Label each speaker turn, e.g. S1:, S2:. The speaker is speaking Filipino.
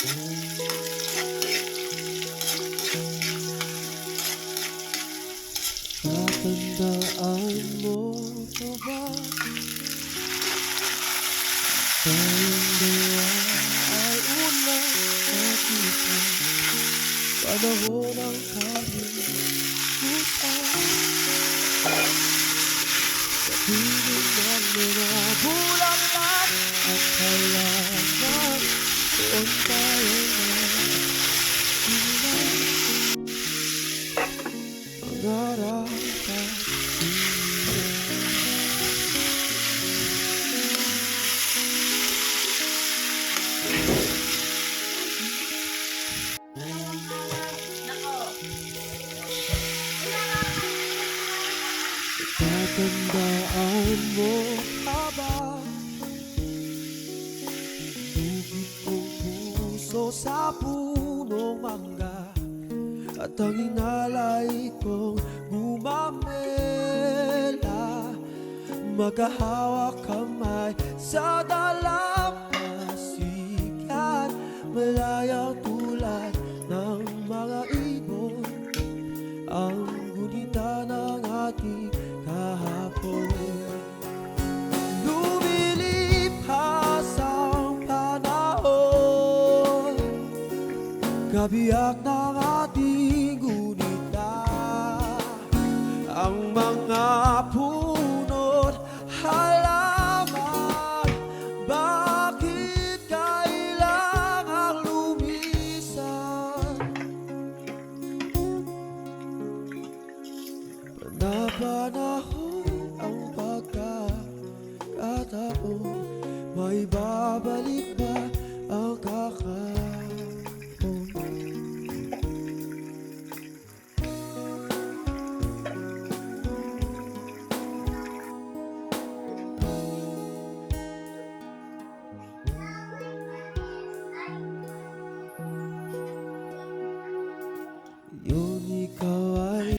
S1: Tatandaan mo pa ba Tayong dalawa ay unang nakita Panahon ang kaming kita Sa piling ng mga buhay Tatandaan mo pa ba Lugit kong puso sa punong mangga. At ang inalay kong gumamela. Magkahawak kamay sa dalampasigan Malayang Kabiyak ng ating gunita Ang mga punot halaman Bakit kailangang lumisan? Panapanahon